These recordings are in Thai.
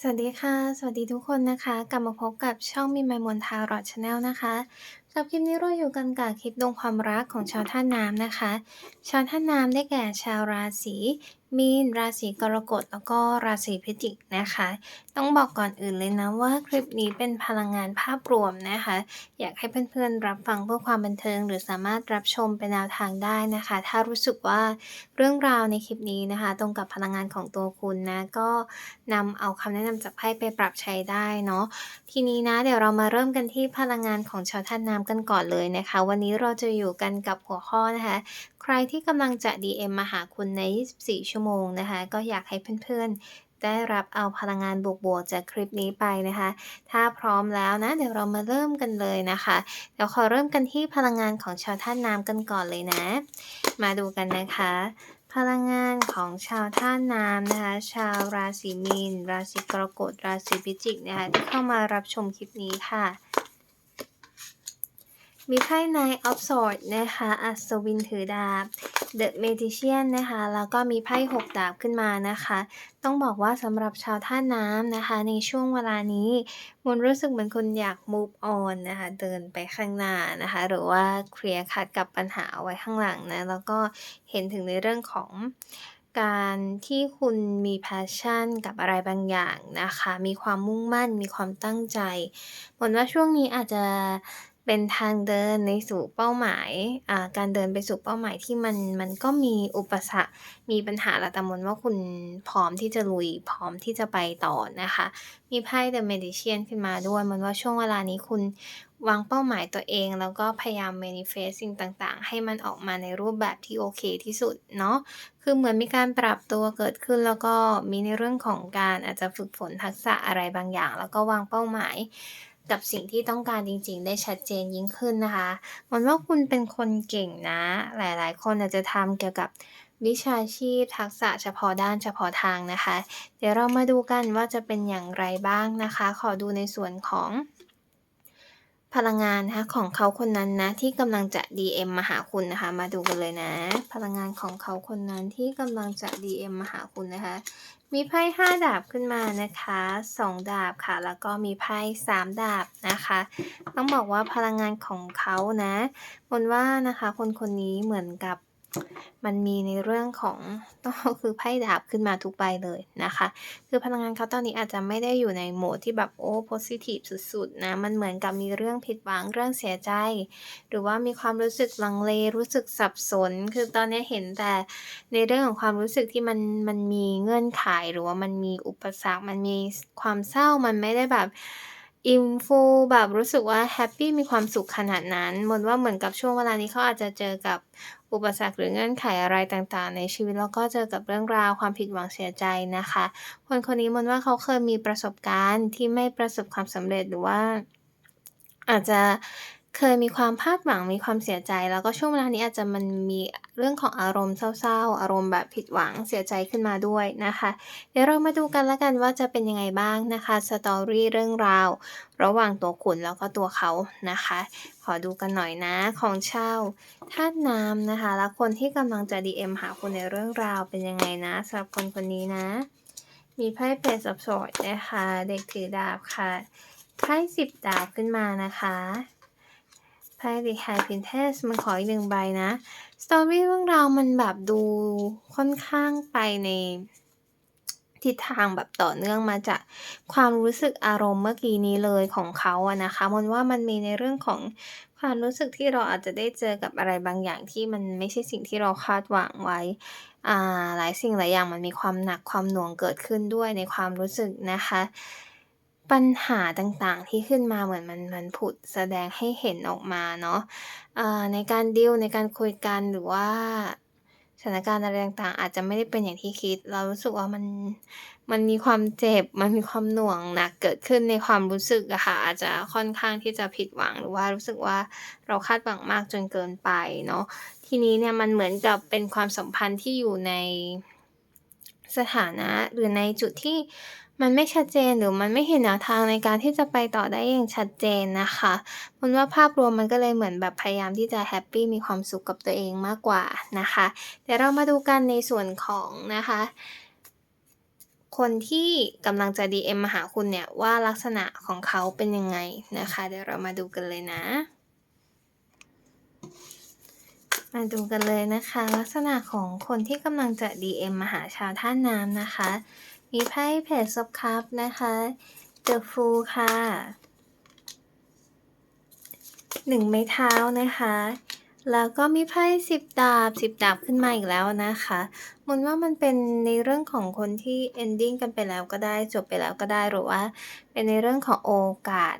สวัสดีค่ะ สวัสดีทุกคนนะคะ กลับมาพบกับช่องมีไมมนทารอดชาแนลนะคะสำหรับคลิปนี้เราอยู่กันกับคลิปดวงความรักของชาวท่าน้ำนะคะ ชาวท่าน้ำได้แก่ชาวราศีมีนราศีกรกฎแล้วก็ราศีพิจิกนะคะ ต้องบอกก่อนอื่นเลยนะว่าคลิปนี้เป็นพลังงานภาพรวมนะคะ อยากให้เพื่อนๆรับฟังเพื่อความบันเทิง หรือสามารถรับชมเป็นแนวทางได้นะคะ ถ้ารู้สึกว่าเรื่องราวในคลิปนี้นะคะ ตรงกับพลังงานของตัวคุณนะก็นำเอาคำแนะนำจากไพ่ไปปรับใช้ได้เนาะทีนี้นะเดี๋ยวเรามาเริ่มกันที่พลังงานของชาวธาตุน้ำกันก่อนเลยนะคะ วันนี้เราจะอยู่กันกับหัวข้อนะคะ ใครที่กำลังจะ DM มาหาคุณใน 24 ชั่วโมงนะคะ ก็อยากให้เพื่อนๆ ได้รับเอาพลังงานบวกๆ จากคลิปนี้ไปนะคะ ถ้าพร้อมแล้วนะ เดี๋ยวเรามาเริ่มกันเลยนะคะ เดี๋ยวขอเริ่มกันที่พลังงานของชาวธาตุน้ำกันก่อนเลยนะ มาดูกันนะคะ พลังงานของชาวธาตุน้ำนะคะ ชาวราศีมีน ราศีกรกฎ ราศีพิจิกนะคะที่เข้ามารับชมคลิปนี้ค่ะ มีไพ่ Nine of Swords นะคะ อัศวินถือดาบ The Magician นะคะ แล้วก็มีไพ่หกดาบขึ้นมานะคะ ต้องบอกว่าสำหรับชาวท่าน้ำนะคะ ในช่วงเวลานี้มนรู้สึกเหมือนคุณอยาก move on นะคะ เดินไปข้างหน้านะคะ หรือว่าเคลียร์คัดกับปัญหาเอาไว้ข้างหลังนะ แล้วก็เห็นถึงในเรื่องของการที่คุณมี passion กับอะไรบางอย่างนะคะ มีความมุ่งมั่น มีความตั้งใจมนว่าช่วงนี้อาจจะ เป็นทางเดินในสู่เป้าหมายอ่าการเดินไปสู่เป้าหมายที่มันมันก็มีอุปสรรค มีปัญหาแหละแต่มนว่าคุณพร้อมที่จะลุยพร้อมที่จะไปต่อนะคะ มีไพ่ The Magician ขึ้นมาด้วยมันว่าช่วงเวลานี้คุณวางเป้าหมายตัวเอง แล้วก็พยายาม manifest สิ่งต่างๆ ให้มันออกมาในรูปแบบที่โอเคที่สุดเนาะคือเหมือนมีการปรับตัวเกิดขึ้นแล้วก็มีในเรื่องของการอาจจะฝึกฝนทักษะอะไรบางอย่าง แล้วก็วางเป้าหมาย กับสิ่งที่ต้องการจริงๆ ได้ชัดเจนยิ่งขึ้นนะคะมนว่าคุณเป็นคนเก่งนะ หลายๆ คนอาจจะทำเกี่ยวกับวิชาชีพทักษะเฉพาะด้านเฉพาะทางนะคะ เดี๋ยวเรามาดูกันว่าจะเป็นอย่างไรบ้างนะคะ ขอดูในส่วนของ พลังงานนะคะของเขาคนนั้นนะที่กำลังจะ DM มาหาคุณนะคะ มาดูกันเลยนะ พลังงานของเขาคนนั้นที่กำลังจะ DM มาหาคุณนะคะ มีไพ่ห้าดาบขึ้นมานะคะสองดาบค่ะ แล้วก็มีไพ่สามดาบนะคะ ต้องบอกว่าพลังงานของเขานะมนว่านะคะ คนคนนี้เหมือนกับ มันมีในเรื่องของก็คือไพ่ดาบขึ้นมาทุกใบเลยนะคะ คือพลังงานเขาตอนนี้อาจจะไม่ได้อยู่ในโหมดที่แบบโอ้โพสิทีฟสุดๆนะ มันเหมือนกับมีเรื่องผิดหวังเรื่องเสียใจ หรือว่ามีความรู้สึกลังเลรู้สึกสับสน คือตอนนี้เห็นแต่ในเรื่องของความรู้สึกที่มันมันมีเงื่อนไขหรือว่ามันมีอุปสรรค มันมีความเศร้ามันไม่ได้แบบอิมฟูแบบรู้สึกว่าแฮปปี้มีความสุขขนาดนั้นมนว่าเหมือนกับช่วงเวลานี้เขาอาจจะเจอกับ อุปสรรคหรือเงื่อนไขอะไรต่างๆ ในชีวิตแล้วก็เจอกับเรื่องราวความผิดหวังเสียใจนะคะ คนคนนี้มันว่าเขาเคยมีประสบการณ์ที่ไม่ประสบความสำเร็จหรือว่าอาจจะ เคยมีความพลาดหวัง มีความเสียใจ แล้วก็ช่วงเวลานี้อาจจะมันมีเรื่องของอารมณ์เศร้าๆ อารมณ์แบบผิดหวังเสียใจขึ้นมาด้วยนะคะ เดี๋ยวเรามาดูกันล้วกันว่าจะเป็นยังไงบ้างนะคะสตอรี่เรื่องราว ระหว่างตัวคุณแล้วก็ตัวเขานะคะ ขอดูกันหน่อยนะของเช่าวธาตุน้ำนะคะ แล้วคนที่กำลังจะ DM หาคุณในเรื่องราวเป็นยังไงนะสำหรับคนคนนี้นะ มีไพ่เพจสับสดนะคะ เด็กถือดาบค่ะไพ่สิบดาบขึ้นมานะคะ ไพ่ดีไฮพินเทสมันขออีกหนึ่งใบนะสตอรี่เรื่องราวมันแบบดูค่อนข้างไปในทิศทางแบบต่อเนื่องมาจากความรู้สึกอารมณ์เมื่อกี้นี้เลยของเขาอะนะคะมนว่ามันมีในเรื่องของความรู้สึกที่เราอาจจะได้เจอกับอะไรบางอย่างที่มันไม่ใช่สิ่งที่เราคาดหวังไว้อ่าหลายสิ่งหลายอย่างมันมีความหนักความหน่วงเกิดขึ้นด้วยในความรู้สึกนะคะ ปัญหาต่างๆที่ขึ้นมาเหมือนมันมันผุดแสดงให้เห็นออกมาเนาะอ่าในการดีลในการคุยกันหรือว่าสถานการณ์อะไรต่างๆ อาจจะไม่ได้เป็นอย่างที่คิด เรารู้สึกว่ามันมันมีความเจ็บ มันมีความหน่วงหนักเกิดขึ้นในความรู้สึกอะค่ะอาจจะค่อนข้างที่จะผิดหวังหรือว่ารู้สึกว่าเราคาดหวังมากจนเกินไปเนาะทีนี้เนี่ยมันเหมือนกับเป็นความสัมพันธ์ที่อยู่ในสถานะหรือในจุดที่ มันไม่ชัดเจนหรือมันไม่เห็นแนวทางในการที่จะไปต่อได้อย่างชัดเจนนะคะมนว่าภาพรวมมันก็เลยเหมือนแบบพยายามที่จะแฮปปี้มีความสุขกับตัวเองมากกว่านะคะเดี๋ยวเรามาดูกันในส่วนของนะคะคนที่กำลังจะ DM มาหาคุณเนี่ยว่าลักษณะของเขาเป็นยังไงนะคะเดี๋ยวเรามาดูกันเลยนะ มาดูกันเลยนะคะ ลักษณะของคนที่กำลังจะ DM มาหาชาวท่าน้ำนะคะ มีไพ่ Page of Cups นะคะ The Fool ค่ะหนึ่งไม้เท้านะคะ แล้วก็มีไพ่สิบดาบสิบดาบขึ้นมาอีกแล้วนะคะมนว่ามันเป็นในเรื่องของคนที่ ending กันไปแล้วก็ได้จบไปแล้วก็ได้หรือว่า เป็นในเรื่องของโอกาส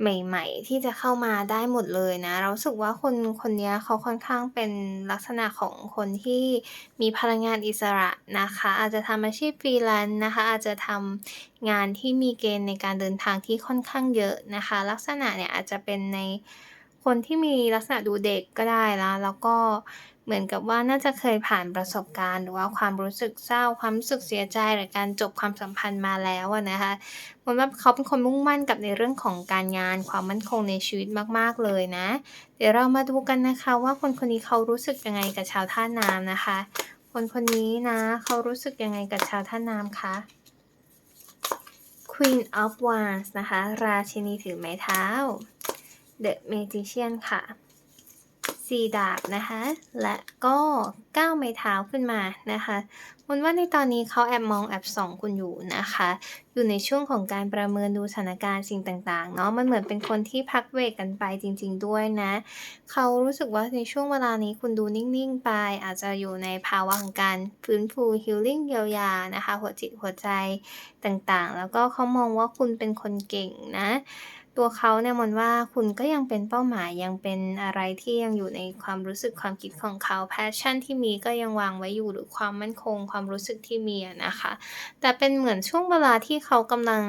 ใหม่ๆ ที่จะเข้ามาได้หมดเลยนะ เราสึกว่าคนคนนี้เขาค่อนข้างเป็นลักษณะของคนที่มีพลังงานอิสระนะคะ อาจจะทำอาชีพฟรีแลนซ์นะคะ อาจจะทำงานที่มีเกณฑ์ในการเดินทางที่ค่อนข้างเยอะนะคะ ลักษณะเนี่ยอาจจะเป็นในคนที่มีลักษณะดูเด็กก็ได้นะแล้วก็ เหมือนกับว่าน่าจะเคยผ่านประสบการณ์ หรือว่าความรู้สึกเศร้า ความรู้สึกเสียใจหรือการจบความสัมพันธ์มาแล้วนะคะเหมือนว่าเขาเป็นคนมุ่งมั่นกับในเรื่องของการงานความมั่นคงในชีวิตมากๆเลยนะ เดี๋ยวเรามาดูกันนะคะว่าคนคนนี้เขารู้สึกยังไงกับชาวท่าน้ำนะคะ คนคนนี้นะเขารู้สึกยังไงกับชาวท่าน้ำคะ Queen of Wands นะคะ ราชินีถือไม้เท้า The Magician ค่ะ สี่ดาบนะคะ และก็ก้าวไม้เท้าขึ้นมานะคะมนว่าในตอนนี้เขาแอบมองแอบส่องคุณอยู่นะคะ อยู่ในช่วงของการประเมินดูสถานการณ์สิ่งต่างๆเนาะมันเหมือนเป็นคนที่พักเวกกันไปจริง ๆ ด้วยนะเขารู้สึกว่าในช่วงเวลานี้คุณดูนิ่งๆไป อาจจะอยู่ในภาวะของการฟื้นฟูฮิลลิ่งเยียวยานะคะ หัวจิตหัวใจต่างๆ แล้วก็เขามองว่าคุณเป็นคนเก่งนะ ตัวเขาเนี่ยมนว่าคุณก็ยังเป็นเป้าหมายยังเป็นอะไรที่ยังอยู่ในความรู้สึกความคิดของเขาแพชชั่นที่มีก็ยังวางไว้อยู่หรือความมั่นคง ความรู้สึกที่มีนะคะ แต่เป็นเหมือนช่วงเวลาที่เขากำลัง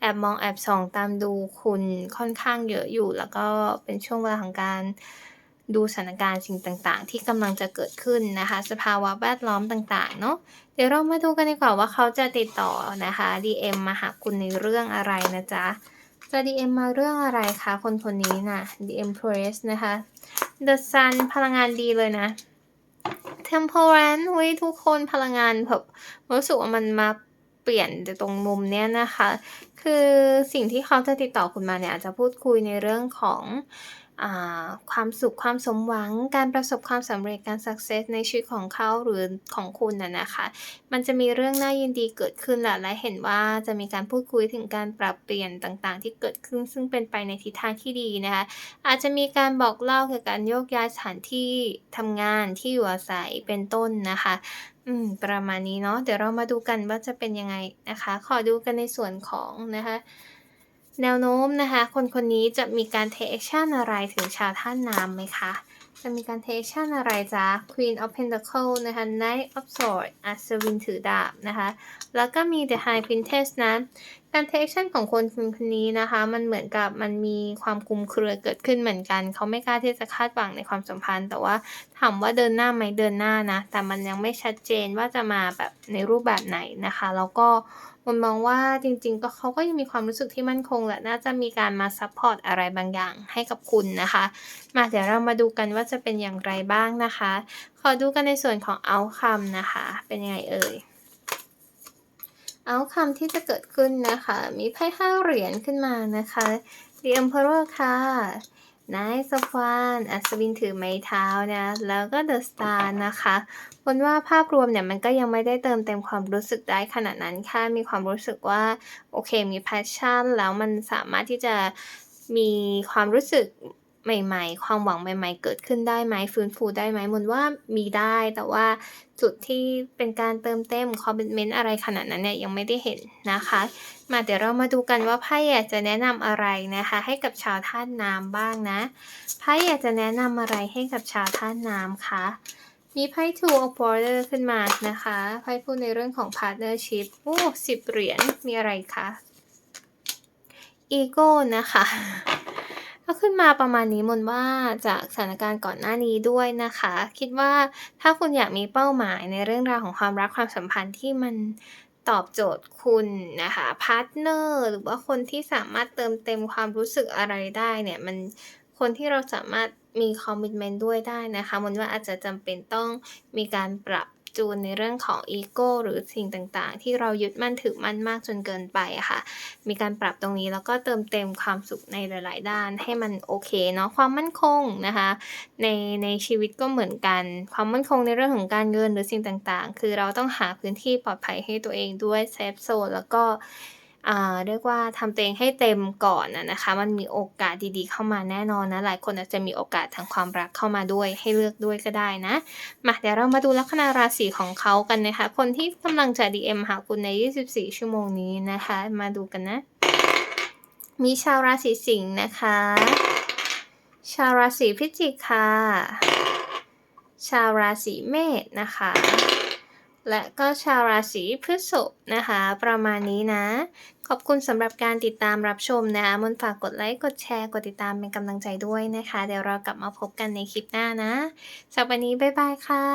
แอบมองแอบส่องตามดูคุณค่อนข้างเยอะอยู่ แล้วก็เป็นช่วงเวลาของการดูสถานการณ์สิ่งต่างๆ ที่กำลังจะเกิดขึ้นนะคะ สภาวะแวดล้อมต่างๆ เนาะเดี๋ยวเรามาดูกันดีกว่าว่าเขาจะติดต่อนะคะ DM มาหาคุณในเรื่องอะไรนะจ๊ะ จะ DM มาเรื่องอะไรคะคนคนนี้นะ่ะ DM Press นะคะ The Sun พลังงานดีเลยนะ Temperance เฮ้ยทุกคนพลังงานแบบรู้สึกว่ามันมาเปลี่ยนตรงมุมเนี้ยนะคะ คือสิ่งที่เขาจะติดต่อคุณมาเนี่ยอาจจะพูดคุยในเรื่องของ ความสุขความสมหวังการประสบความสำเร็จการ success ในชีวิตของเขาหรือของคุณน่ะนะคะ มันจะมีเรื่องน่ายินดีเกิดขึ้นแหละและเห็นว่าจะมีการพูดคุยถึงการปรับเปลี่ยนต่างๆ ที่เกิดขึ้นซึ่งเป็นไปในทิศทางที่ดีนะคะอาจจะมีการบอกเล่าเกี่ยวกับการโยกย้ายสถานที่ทำงานที่อยู่อาศัยเป็นต้นนะคะอืมประมาณนี้เนาะเดี๋ยวเรามาดูกันว่าจะเป็นยังไงนะคะ ขอดูกันในส่วนของนะคะ แนวโน้มนะคะ คนคนนี้จะมีการเทคชั่นอะไรถึงชาวท่านน้ำไหมคะ จะมีการเทคชั่นอะไรจ๊ะ Queen of Pentacles นะคะ Knight of Swords อัศวินถือดาบนะคะ แล้วก็มี The High Princess นะ การเทคชั่นของคนคนนี้นะคะ มันเหมือนกับมันมีความคุมเครือเกิดขึ้นเหมือนกัน เขาไม่กล้าที่จะคาดหวังในความสัมพันธ์ แต่ว่าถามว่าเดินหน้าไหมเดินหน้านะ แต่มันยังไม่ชัดเจนว่าจะมาแบบในรูปแบบไหนนะคะ แล้วก็ นมองว่าจริงๆ ก็เขาก็ยังมีความรู้สึกที่มั่นคงแหละน่าจะมีการมาซัพพอร์ตอะไรบางอย่างให้กับคุณนะคะ มาเดี๋ยวเรามาดูกันว่าจะเป็นอย่างไรบ้างนะคะ ขอดูกันในส่วนของเอาคำนะคะ เป็นยังไงเอ่ยเอาคำที่จะเกิดขึ้นนะคะ มีไพ่ห้าเหรียญขึ้นมานะคะ The Emperor ค่ะ นายสฟานอัศวินถือไม้เท้านะแล้วก็เดอะสตาร์นะคะบนว่าภาพรวมเนี่ยมันก็ยังไม่ได้เติมเต็มความรู้สึกได้ขนาดนั้นค่ะมีความรู้สึกว่า โอเคมีแพชชั่น แล้วมันสามารถที่จะมีความรู้สึก ใหม่ ๆ ความหวังใหม่ ๆ เกิดขึ้นได้ไหมฟื้นฟูได้ไหมมนว่ามีได้ แต่ว่าจุดที่เป็นการเติมเต็มคอมเมนต์อะไรขนาดนั้นเนี่ยยังไม่ได้เห็นนะคะ มาเดี๋ยวเรามาดูกันว่าไพ่อยากจะแนะนำอะไรนะคะ ให้กับชาวท่านน้ำบ้างนะไพ่อยากจะแนะนำอะไรให้กับชาวท่านน้ำคะมีไพ่ two of border ขึ้นมานะคะไพ่พูดในเรื่องของ partnership โอ้สิบเหรียญมีอะไรคะ ego นะคะ ก็ขึ้นมาประมาณนี้มนว่าจากสถานการณ์ก่อนหน้านี้ด้วยนะคะ คิดว่าถ้าคุณอยากมีเป้าหมายในเรื่องราวของความรักความสัมพันธ์ที่มันตอบโจทย์คุณนะคะพาร์ทเนอร์หรือว่าคนที่สามารถเติมเต็มความรู้สึกอะไรได้เนี่ยมันคนที่เราสามารถมีคอมมิชเมนต์ด้วยได้นะคะมนว่าอาจจะจำเป็นต้องมีการปรับ จูนในเรื่องของอีโก้หรือสิ่งต่างๆ ที่เรายึดมั่นถือมั่นมากจนเกินไปค่ะ มีการปรับตรงนี้แล้วก็เติมเต็มความสุขในหลาย ๆ ด้านให้มันโอเคเนาะความมั่นคงนะคะในในชีวิตก็เหมือนกัน ความมั่นคงในเรื่องของการเงินหรือสิ่งต่างๆ คือเราต้องหาพื้นที่ปลอดภัยให้ตัวเองด้วยเซฟโซนแล้วก็ เรียกว่าทำตัวเองให้เต็มก่อนนะคะ มันมีโอกาสดีๆเข้ามาแน่นอนนะ หลายคนอาจจะมีโอกาสทางความรักเข้ามาด้วย ให้เลือกด้วยก็ได้นะ มาเดี๋ยวเรามาดูลัคนาราศีของเขากันนะคะ คนที่กำลังจะ DM หาคุณใน 24 ชั่วโมงนี้นะคะ มาดูกันนะ มีชาวราศีสิงห์นะคะ ชาวราศีพิจิกค่ะ ชาวราศีเมษนะคะ และก็ชาวราศีพฤษภนะคะ ประมาณนี้นะ ขอบคุณสำหรับการติดตามรับชมนะคะมนฝากกดไลค์กดแชร์กดติดตามเป็นกำลังใจด้วยนะคะ เดี๋ยวเรากลับมาพบกันในคลิปหน้านะสวันนี้บ๊ายบายค่ะ